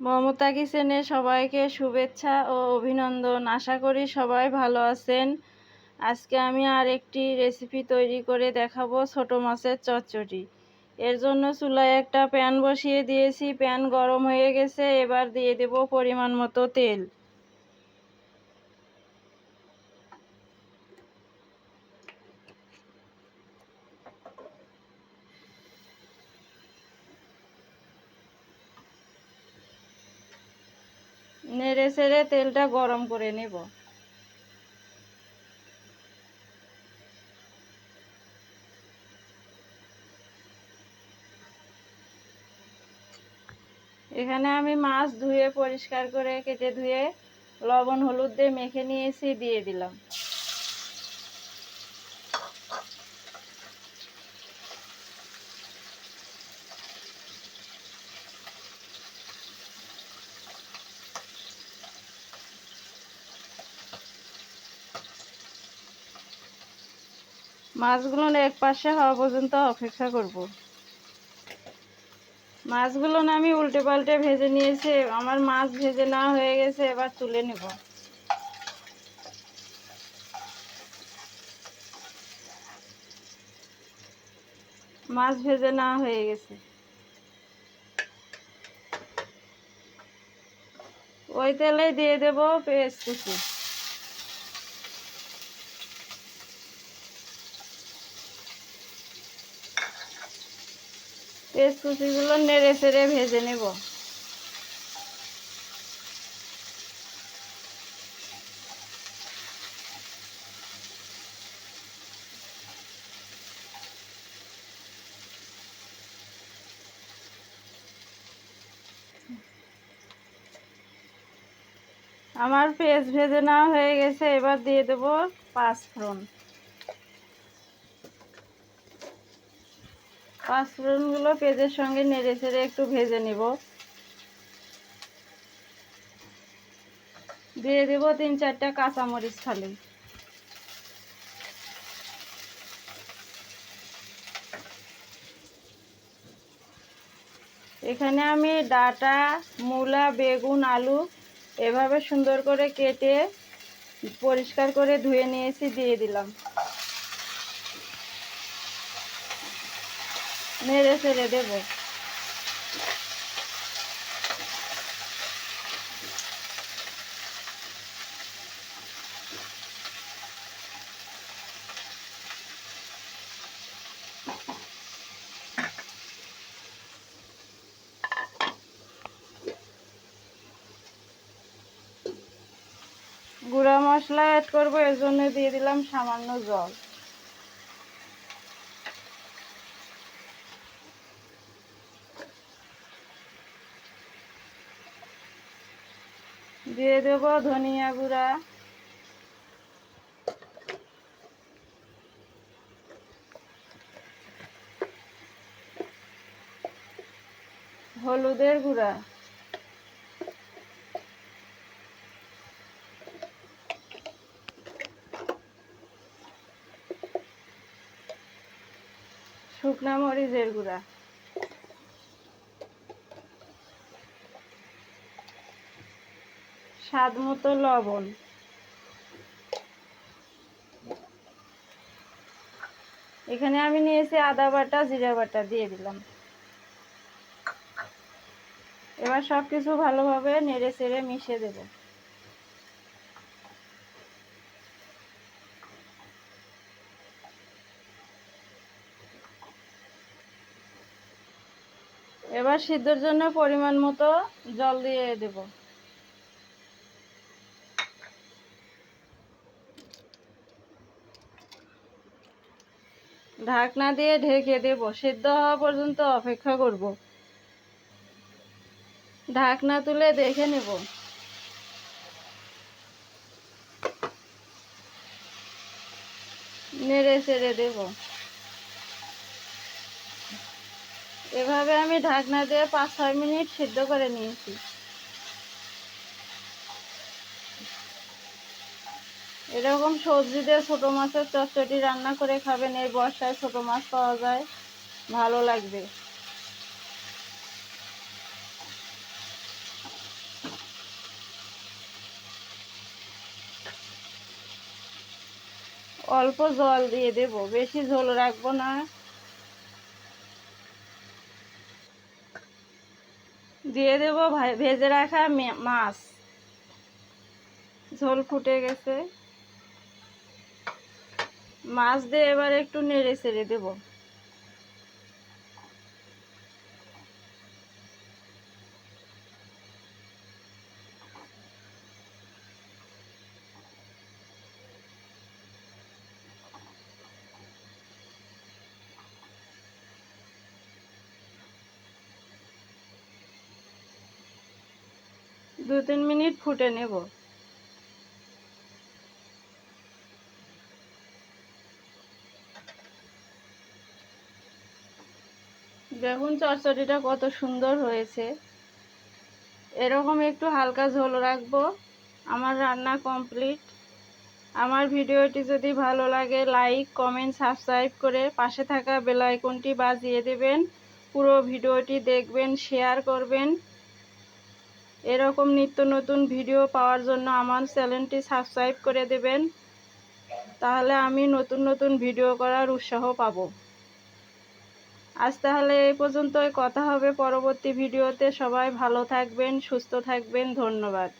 মমতা কিচেনে সবাইকে শুভেচ্ছা ও অভিনন্দন। আশা করি সবাই ভালো আছেন। আজকে আমি আর একটি রেসিপি তৈরি করে দেখাবো ছোট মাছের চচ্চড়ি। এর জন্য চুলায় একটা প্যান বসিয়ে দিয়েছি। প্যান গরম হয়ে গেছে। এবার দিয়ে দেব পরিমাণ মতো তেল। নেড়ে চেড়ে তেলটা গরম করে নেব। এখানে আমি মাছ ধুয়ে পরিষ্কার করে কেটে ধুয়ে লবণ, হলুদ দিয়ে মেখে নিয়েছি, দিয়ে দিলাম। মাছগুলো এক পাশে হওয়া পর্যন্ত অপেক্ষা করব। মাছগুলো না আমি উল্টে পাল্টে ভেজে নিয়েছি, আমার মাছ ভেজে না হয়ে গেছে, এবার তুলে নেব। মাছ ভেজে না হয়ে গেছে। ওই তেলে দিয়ে দেব পেঁয়াজ কুচি। পেঁয়াজ নেড়ে চেড়ে ভেজে নেব। আমার পেঁয়াজ ভেজে নেওয়া হয়ে গেছে, এবার দিয়ে দেব পাঁচ পাঁচফোড়নগুলো পেঁয়াজের সঙ্গে নেড়ে চেড়ে একটু ভেজে নিব। দিয়ে দেব তিন চারটা কাঁচামরিচ খালি। এখানে আমি ডাটা, মূলা, বেগুন, আলু এভাবে সুন্দর করে কেটে পরিষ্কার করে ধুয়ে নিয়েছি, দিয়ে দিলাম। নেড়ে ছেড়ে দেবো। গুঁড়া মশলা অ্যাড করব এর জন্য দিয়ে দিলাম সামান্য জল। দিয়ে দেব ধনিয়া গুঁড়া। হলুদের গুঁড়া। শুকনা মরিচের গুঁড়া। স্বাদ মতো লবণ। এখানে আমি নিয়েছি আদা বাটা, জিরা বাটা দিয়ে দিলাম। এবার সব কিছু ভালোভাবে নেড়ে চেড়ে মিশিয়ে দেব। এবার সিদ্ধর জন্য পরিমাণ মতো জল দিয়ে দেবো। ঢাকনা দিয়ে ঢেকে দেব সিদ্ধ হওয়া পর্যন্ত অপেক্ষা করব। ঢাকনা তুলে দেখে নেব। নেড়ে চেড়ে দেব। এভাবে আমি ঢাকনা দিয়ে পাঁচ ছয় মিনিট সিদ্ধ করে নিয়েছি। এরকম সবজি দিয়ে ছোটো মাছের চচ্চটি রান্না করে খাবেন, এই বর্ষায় ছোটো মাছ পাওয়া যায়। ভালো লাগবে। অল্প জল দিয়ে দেব, বেশি ঝোল রাখব না। দিয়ে দেব ভেজে রাখা মাছ। ঝোল ফুটে গেছে। মাছ দিয়ে এবার একটু নেড়ে ছেড়ে দেব। দু তিন মিনিট ফুটে নেব। বেগুন চচ্চড়িটা কত সুন্দর হয়েছে। এরকম একটু হালকা ঝোল রাখব। আমার রান্না কমপ্লিট। আমার ভিডিওটি যদি ভালো লাগে, লাইক, কমেন্ট, সাবস্ক্রাইব করে পাশে থাকা বেল আইকনটি বাজিয়ে দেবেন। পুরো ভিডিওটি দেখবেন, শেয়ার করবেন। এরকম নিত্য নতুন ভিডিও পাওয়ার জন্য আমার চ্যানেলটি সাবস্ক্রাইব করে দেবেন। তাহলে আমি নতুন নতুন ভিডিও করার উৎসাহ পাবো। আজ তাহলে এই পর্যন্তই। কথা হবে পরবর্তী ভিডিওতে। সবাই ভালো থাকবেন সুস্থ থাকবেন। ধন্যবাদ।